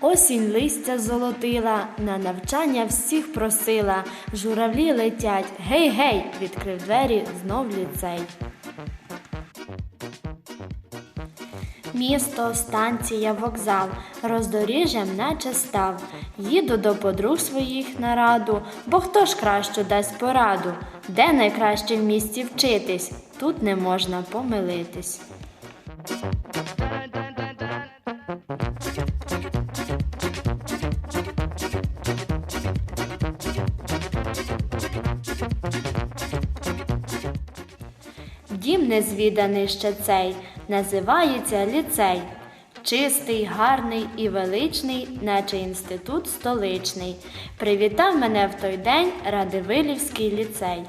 Осінь листя золотила, на навчання всіх просила. Журавлі летять, гей, гей, відкрив двері знов ліцей. Місто, станція, вокзал, роздоріжжям наче став. Їду до подруг своїх на раду, бо хто ж краще дасть пораду? Де найкраще в місті вчитись? Тут не можна помилитись. Дім незвіданий ще цей, називається ліцей. Чистий, гарний і величний, наче інститут столичний. Привітав мене в той день Радивилівський ліцей.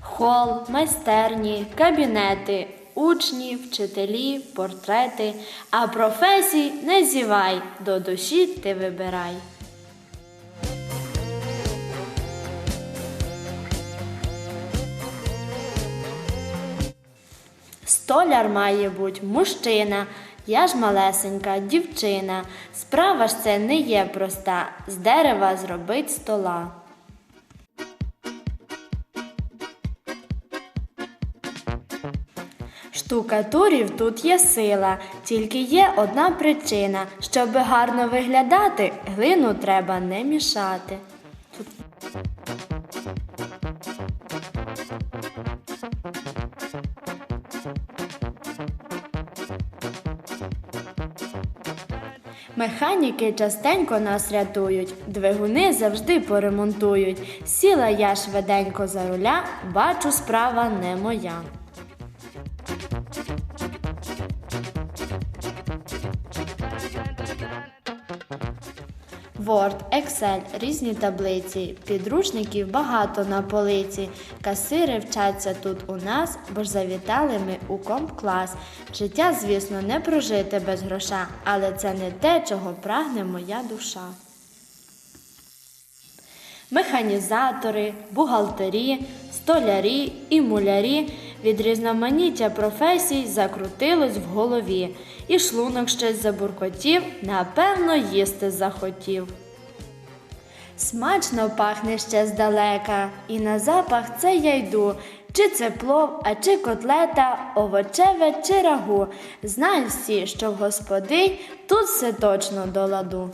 Хол, майстерні, кабінети, учні, вчителі, портрети, а професій не зівай, до душі ти вибирай. Столяр має буть мужчина, я ж малесенька дівчина. Справа ж це не є проста, з дерева зробить стола. Штукатурів тут є сила, тільки є одна причина. Щоби гарно виглядати, глину треба не мішати. Механіки частенько нас рятують, двигуни завжди поремонтують. Сіла я швиденько за руля, бачу, справа не моя. Word, Excel, різні таблиці, підручників багато на полиці. Касири вчаться тут у нас, бо ж завітали ми у комп-клас. Життя, звісно, не прожити без гроша, але це не те, чого прагне моя душа. Механізатори, бухгалтері, столярі і мулярі від різноманіття професій закрутилось в голові, і шлунок щось забуркотів, напевно, їсти захотів. Смачно пахне ще здалека, і на запах це я йду. Чи це плов, а чи котлета, овочеве чи рагу. Знають всі, що в господи тут все точно до ладу.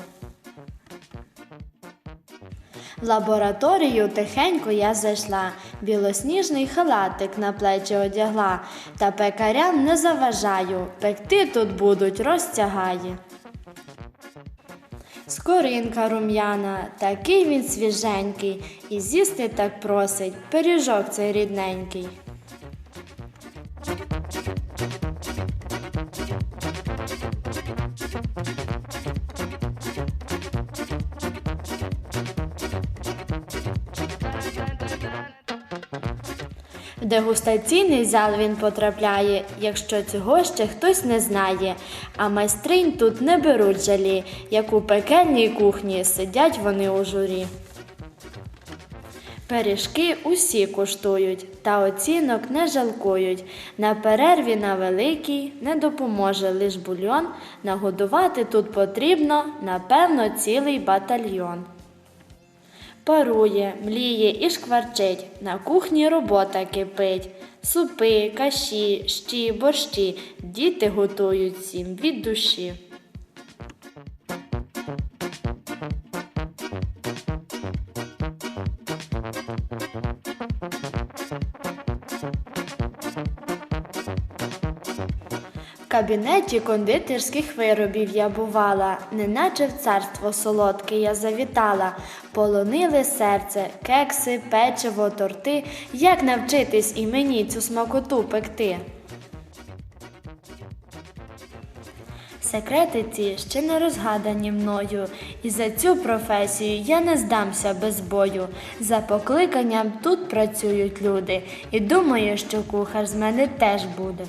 В лабораторію тихенько я зайшла, білосніжний халатик на плечі одягла, та пекарям не заважаю, пекти тут будуть розтягає. Скоринка рум'яна, такий він свіженький, і з'їсти так просить, пиріжок цей рідненький. Дегустаційний зал він потрапляє, якщо цього ще хтось не знає. А майстринь тут не беруть жалі, як у пекельній кухні сидять вони у журі. Пиріжки усі коштують, та оцінок не жалкують. На перерві на великій не допоможе лиш бульйон. Нагодувати тут потрібно, напевно, цілий батальйон. Парує, мліє і шкварчить, на кухні робота кипить. Супи, каші, щі, борщі, діти готують всім від душі. В кабінеті кондитерських виробів я бувала, неначе в царство солодке я завітала. Полонили серце, кекси, печиво, торти. Як навчитись і мені цю смакоту пекти? Секрети ці ще не розгадані мною, і за цю професію я не здамся без бою. За покликанням тут працюють люди, і думаю, що кухар з мене теж буде.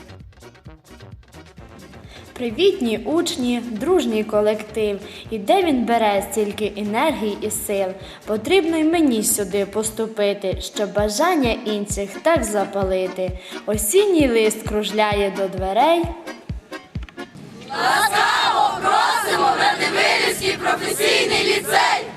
Привітні учні, дружній колектив. І де він бере стільки енергії і сил. Потрібно й мені сюди поступити, щоб бажання інших так запалити. Осінній лист кружляє до дверей. Ласкаво просимо в Радивилівський професійний ліцей.